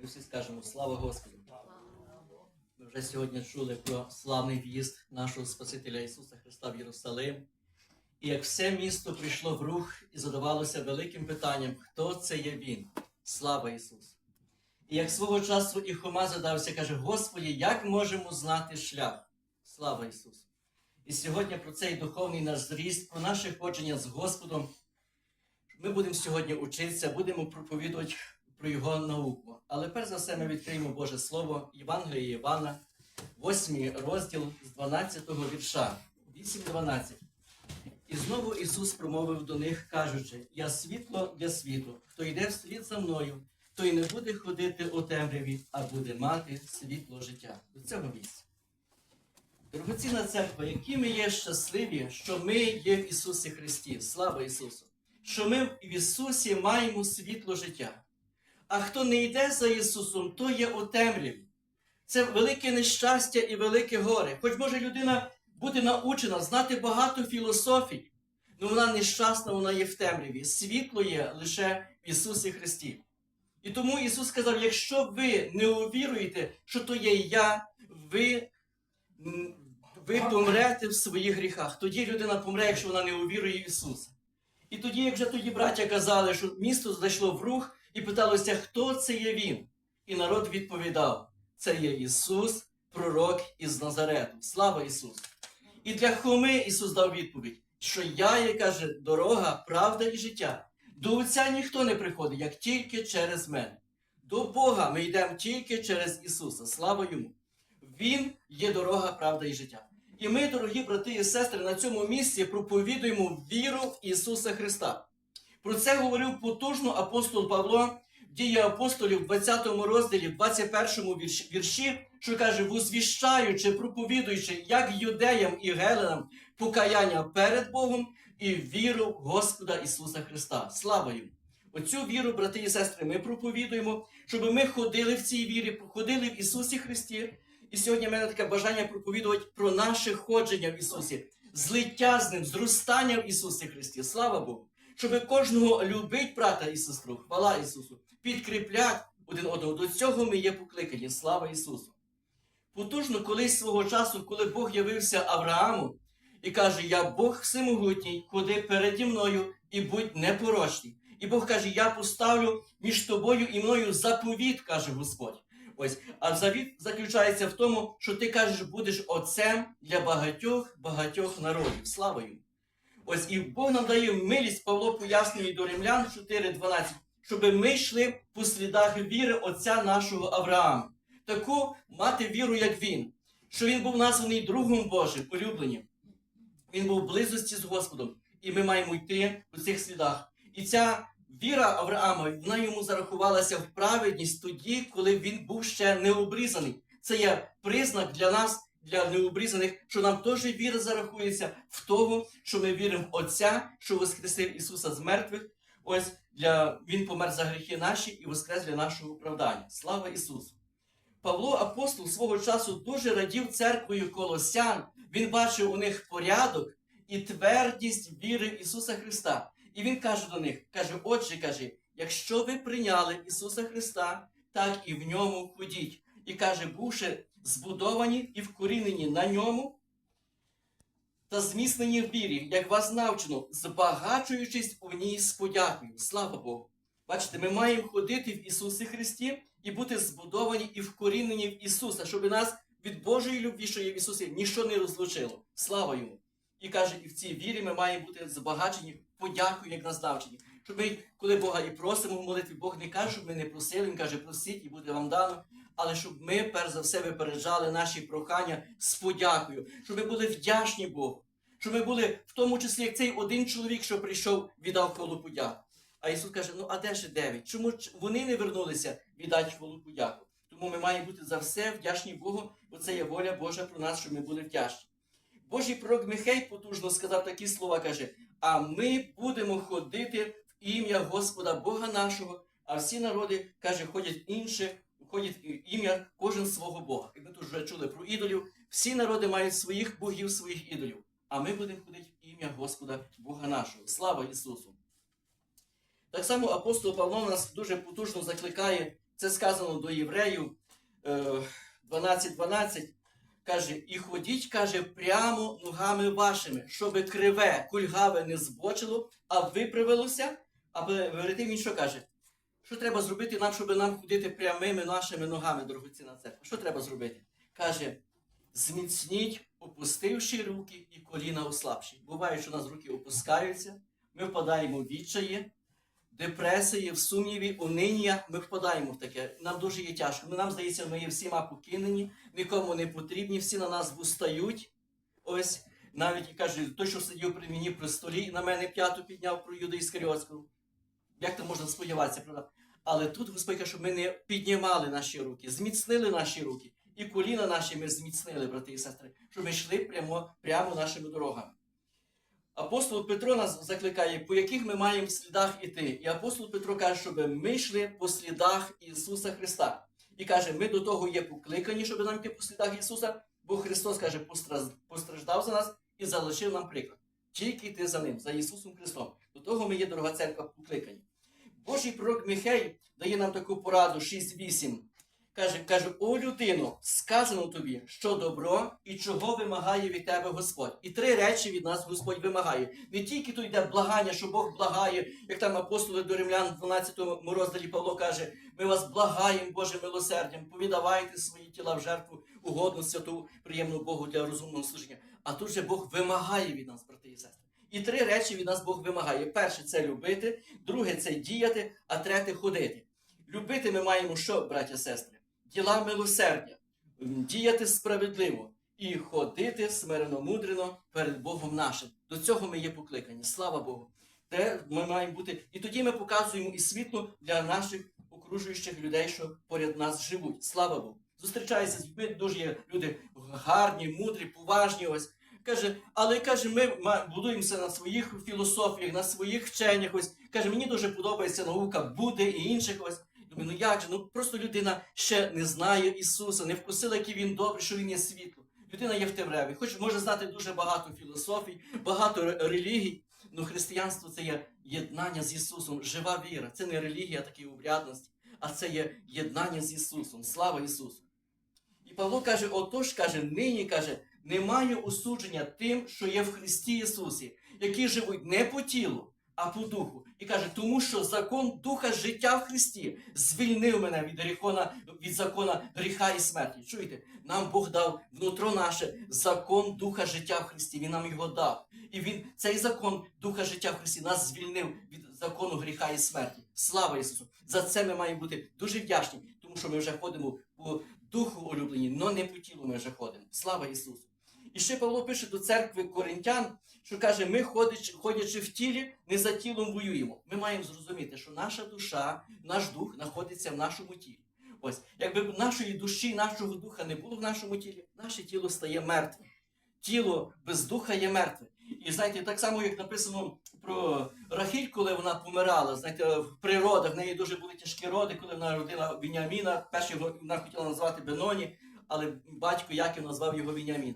Ми всі скажемо слава Господу. Ми вже сьогодні чули про славний в'їзд нашого Спасителя Ісуса Христа в Єрусалим. І як все місто прийшло в рух і задавалося великим питанням, хто це є Він? Слава Ісусу! І як свого часу і Хома задався, каже: Господі, як можемо знати шлях? Слава Ісусу! І сьогодні про цей духовний наш зріст, про наше ходження з Господом. Ми будемо сьогодні учитися, будемо проповідувати про його науку. Але перш за все ми відкриємо Боже Слово Євангелія Івана, 8 розділ з 12 вірша. 8.12. І знову Ісус промовив до них, кажучи: Я світло для світу. Хто йде вслід за мною, той не буде ходити у темряві, а буде мати світло життя. До цього місця. Дорогоцінна церква, які ми є щасливі, що ми є в Ісусі Христі. Слава Ісусу! Що ми в Ісусі маємо світло життя. А хто не йде за Ісусом, то є у темряві. Це велике нещастя і велике горе. Хоч може людина бути научена, знати багато філософій, але вона нещасна, вона є в темряві. Світло є лише в Ісусі Христі. І тому Ісус сказав: якщо ви не увіруєте, що то є я, ви, ви помрете в своїх гріхах. Тоді людина помре, якщо вона не увірує в Ісуса. І тоді, як вже тоді браття казали, що місто зайшло в рух і питалося, хто це є він. І народ відповідав: це є Ісус, пророк із Назарету. Слава Ісусу! І для Хоми Ісус дав відповідь, що я є, каже, дорога, правда і життя. До Отця ніхто не приходить, як тільки через мене. До Бога ми йдемо тільки через Ісуса. Слава Йому! Він є дорога, правда і життя. І ми, дорогі брати і сестри, на цьому місці проповідуємо віру в Ісуса Христа. Про це говорив потужно апостол Павло дії апостолів в 20 розділі, в 21 вірші, що каже, возвіщаючи, проповідуючи як юдеям і геленам покаяння перед Богом і віру Господа Ісуса Христа. Слава йому! Оцю віру, брати і сестри, ми проповідуємо, щоб ми ходили в цій вірі, ходили в Ісусі Христі. І сьогодні в мене таке бажання проповідувати про наше ходження в Ісусі, злиття з Ним, зростання в Ісусі Христі. Слава Богу! Щоб кожного любить брата і сестру, хвала Ісусу, підкріплять один одного. До цього ми є покликані. Слава Ісусу! Потужно колись свого часу, коли Бог явився Аврааму і каже: Я Бог всемогутній, ходи переді мною і будь непорочний. І Бог каже: Я поставлю між тобою і мною заповіт, каже Господь. Ось, а завіт заключається в тому, що ти кажеш, будеш отцем для багатьох багатьох народів. Слава йому! Ось і Бог нам дає милість, Павло пояснює до Римлян 4.12, щоб ми йшли по слідах віри отця нашого Авраама. Таку мати віру, як він, що він був названий другом Божим, улюбленим. Він був в близості з Господом, і ми маємо йти по цих слідах. І ця віра Авраама, вона йому зарахувалася в праведність тоді, коли він був ще необрізаний. Це є признак для нас, для необрізаних, що нам теж віра зарахується в того, що ми віримо в Отця, що воскресив Ісуса з мертвих. Ось для Він помер за гріхи наші і воскрес для нашого оправдання. Слава Ісусу! Павло апостол свого часу дуже радів церквою колосян. Він бачив у них порядок і твердість віри в Ісуса Христа. І він каже до них: каже, Отче, каже, якщо ви прийняли Ісуса Христа, так і в ньому ходіть. І каже, бувши збудовані і вкорінені на ньому та зміцнені в вірі, як вас навчено, збагачуючись у ній з подякою. Слава Богу! Бачите, ми маємо ходити в Ісусі Христі і бути збудовані і вкорінені в Ісуса, щоб нас від Божої любві, що є в Ісусі, ніщо не розлучило. Слава Йому! І каже, і в цій вірі ми маємо бути збагачені подякою, як нас навчені. Щоб ми, коли Бога і просимо в молитві, Бог не каже, щоб ми не просили, Він каже, просіть і буде вам дано. Але щоб ми, перш за все, випереджали наші прохання з подякою, щоб ми були вдячні Богу, щоб ми були в тому числі, як цей один чоловік, що прийшов, віддав хвалу подяку. А Ісус каже: ну а де ж дев'ять? Чому вони не вернулися віддати хвалу подяку? Тому ми маємо бути за все вдячні Богу, бо це є воля Божа про нас, щоб ми були вдячні. Божий пророк Михей потужно сказав такі слова, каже: А ми будемо ходити в ім'я Господа Бога нашого, а всі народи, каже, ходять інше, ходять ім'я кожен свого Бога. І ми тут вже чули про ідолів. Всі народи мають своїх богів, своїх ідолів. А ми будемо ходити в ім'я Господа Бога нашого. Слава Ісусу! Так само апостол Павло нас дуже потужно закликає Це сказано до євреїв е, 12.12. Каже, і ходіть, каже, прямо ногами вашими, щоб криве, кульгаве не збочило, а виправилося. А перед він що каже? Що треба зробити нам, щоб нам ходити прямими нашими ногами, дорогоцінна церква? Що треба зробити? Каже, зміцніть, опустивши руки і коліна ослабші. Буває, що у нас руки опускаються, ми впадаємо в відчаї, депресії, в сумніві, униння, ми впадаємо в таке. Нам дуже є тяжко. Нам здається, ми є всіма покинені, нікому не потрібні, всі на нас вустають. Ось навіть каже, той, що сидів при мені при столі, на мене п'яту підняв про Юда Іскаріотського. Як то можна сподіватися, правда? Але тут Господь каже, щоб ми не піднімали наші руки, зміцнили наші руки. І коліна наші ми зміцнили, брати і сестри, щоб ми йшли прямо, прямо нашими дорогами. Апостол Петро нас закликає, по яких ми маємо слідах іти. І апостол Петро каже, щоб ми йшли по слідах Ісуса Христа. І каже, ми до того є покликані, щоб нам йти по слідах Ісуса, бо Христос каже, постраждав за нас і залишив нам приклад. Тільки йти за ним, за Ісусом Христом. До того ми є, дорога церква, покликані. Божий пророк Михей дає нам таку пораду 6.8. Каже, каже, о людино, сказано тобі, що добро і чого вимагає від тебе Господь. І три речі від нас Господь вимагає. Не тільки то йде благання, що Бог благає, як там апостоли до римлян в 12 розділі Павло каже, ми вас благаємо Божим милосердям, повідавайте свої тіла в жертву угодну, святу, приємну Богу для розумного служення. А тут же Бог вимагає від нас, брати і сестри. І три речі від нас Бог вимагає. Перше це любити, друге це діяти, а третє ходити. Любити ми маємо що, браття сестри? Діла милосердя, діяти справедливо і ходити смирено мудрено перед Богом нашим. До цього ми є покликані. Слава Богу. Те ми маємо бути. І тоді ми показуємо і світло для наших окружуючих людей, що поряд нас живуть. Слава Богу. Зустрічаюся з людьми, дуже є люди гарні, мудрі, поважні. Ось каже, але каже, ми будуємося на своїх філософіях, на своїх вченнях. Ось каже, мені дуже подобається наука Будди і інших. Ось думаю, ну як же? Ну просто людина ще не знає Ісуса, не вкусила, який він добрий, що він є світло. Людина є в темряві, хоч може знати дуже багато філософій, багато релігій. Ну, християнство це є єднання з Ісусом, жива віра. Це не релігія, такі обрядності, а це є єднання з Ісусом. Слава Ісусу! І Павло каже: отож, каже, нині каже, немає осудження тим, що є в Христі Ісусі, які живуть не по тілу, а по духу. І каже, тому що закон духа життя в Христі звільнив мене від гріхона, від закона гріха і смерті. Чуєте, нам Бог дав внутро наше закон духа життя в Христі. Він нам його дав. І він цей закон духа життя в Христі нас звільнив від закону гріха і смерті. Слава Ісусу! За це ми маємо бути дуже вдячні, тому що ми вже ходимо по духу улюблені, але не по тілу ми вже ходимо. Слава Ісусу! І ще Павло пише до церкви коринтян, що каже: ми, ходячи, в тілі, не за тілом воюємо. Ми маємо зрозуміти, що наша душа, наш дух знаходиться в нашому тілі. Ось, якби нашої душі, нашого духа не було в нашому тілі, наше тіло стає мертвим. Тіло без духа є мертве. І знаєте, так само, як написано про Рахіль, коли вона помирала, знаєте, в природах в неї дуже були тяжкі роди, коли вона родила Віняміна. Перший вона хотіла назвати Беноні, але батько Яків назвав його Вінямін.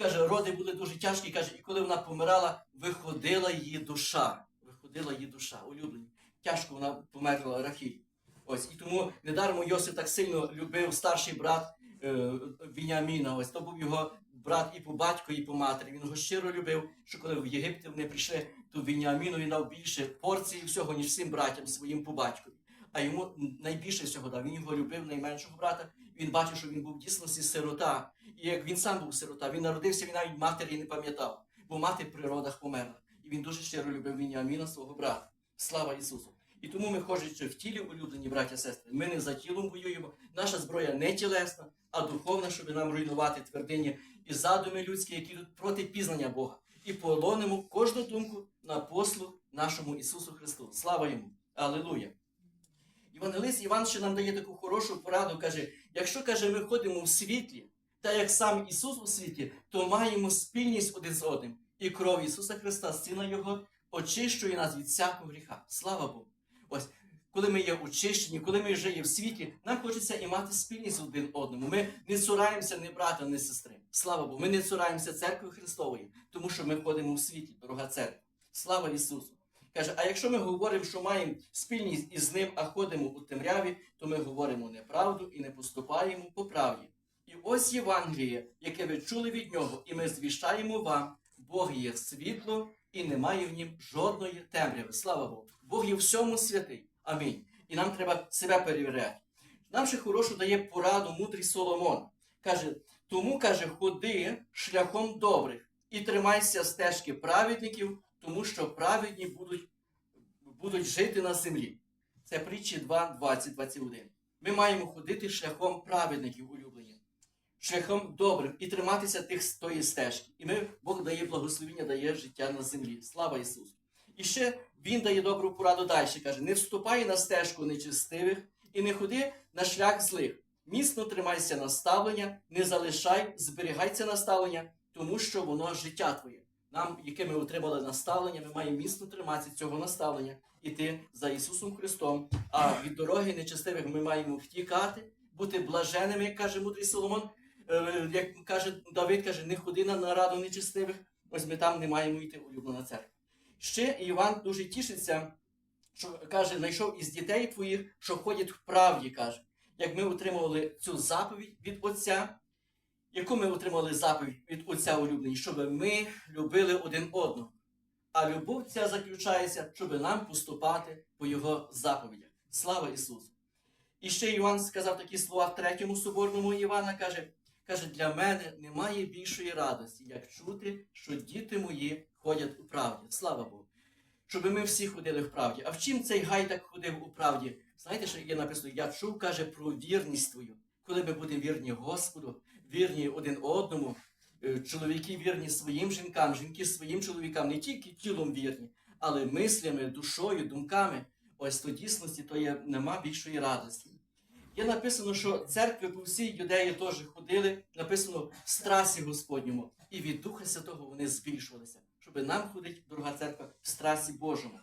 Каже, роди були дуже тяжкі. Каже, і коли вона помирала, виходила її душа. Виходила її душа, улюблені. Тяжко вона померла Рахіль. Ось і тому недармо Йосип так сильно любив старший брат е, Віняміна. Ось то був його брат і по батьку, і по матері. Він його щиро любив, що коли в Єгипті вони прийшли, то Вінямінові дав більше порції всього, ніж всім братям своїм по батькові. А йому найбільше всього дав. Він його любив, найменшого брата. Він бачив, що він був в дійсності сирота. І як він сам був сирота, він народився, він навіть матері не пам'ятав, бо мати в природах померла. І він дуже щиро любив Вініаміна, свого брата. Слава Ісусу! І тому ми, ходячи в тілі, улюблені браття сестри, ми не за тілом воюємо. Наша зброя не тілесна, а духовна, щоб нам руйнувати твердині і задуми людські, які йдуть проти пізнання Бога. І полонимо кожну думку на послуг нашому Ісусу Христу. Слава йому! Алілуя! Євангелист Іван ще нам дає таку хорошу пораду, каже: якщо каже, ми ходимо в світлі, та як сам Ісус у світлі, то маємо спільність один з одним. І кров Ісуса Христа, Сина Його, очищує нас від всякого гріха. Слава Богу! Ось, коли ми є очищені, коли ми вже є в світлі, нам хочеться і мати спільність один одному. Ми не цураємося ні брата, ні сестри. Слава Богу, ми не цураємося церкви Христової, тому що ми ходимо в світлі, дорога церква. Слава Ісусу! Каже, а якщо ми говоримо, що маємо спільність із ним, а ходимо у темряві, то ми говоримо неправду і не поступаємо по правді. І ось Євангеліє, яке ви чули від нього, і ми звіщаємо вам, Бог є світло, і немає в нім жодної темряви. Слава Богу! Бог є всьому святий. Амінь. І нам треба себе перевіряти. Нам ще хорошу дає пораду мудрий Соломон. Каже, тому каже, ходи шляхом добрих і тримайся стежки праведників, тому що праведні будуть, будуть жити на землі. Це притчі 2, 20, 21. Ми маємо ходити шляхом праведників, улюблені, шляхом добрих і триматися тих тої стежки. І ми, Бог дає благословіння, дає життя на землі. Слава Ісусу! І ще Він дає добру пораду далі. Каже: не вступай на стежку нечистивих і не ходи на шлях злих. Міцно тримайся наставлення, не залишай, зберігайся наставлення, тому що воно життя твоє. Нам, яке ми отримали наставлення, ми маємо міцно триматися цього наставлення, іти за Ісусом Христом. А від дороги нечистивих ми маємо втікати, бути блаженими, як каже мудрий Соломон. Е, Як каже Давид, каже, не ходи на нараду нечистивих. Ось ми там не маємо йти улюблена церква. Ще Іван дуже тішиться, що каже, знайшов із дітей твоїх, що ходять в правді, каже. Як ми отримували цю заповідь від Отця, яку ми отримали заповідь від Отця улюблені, щоб ми любили один одного. А любов ця заключається, щоб нам поступати по Його заповідях. Слава Ісусу! І ще Іван сказав такі слова в третьому соборному Івана каже, каже, для мене немає більшої радості, як чути, що діти мої ходять у правді. Слава Богу! Щоб ми всі ходили в правді. А в чим цей гай так ходив у правді? Знаєте, що є написано? Я чув, каже, про вірність твою. Коли ми будемо вірні Господу, вірні один одному, е, чоловіки вірні своїм жінкам, жінки своїм чоловікам, не тільки тілом вірні, але мислями, душою, думками. Ось то дійсності, то є нема більшої радості. Є написано, що церкви по всій юдеї теж ходили, написано в страсі Господньому, і від Духа Святого вони збільшувалися, щоб нам ходить, дорога церква, в страсі Божому.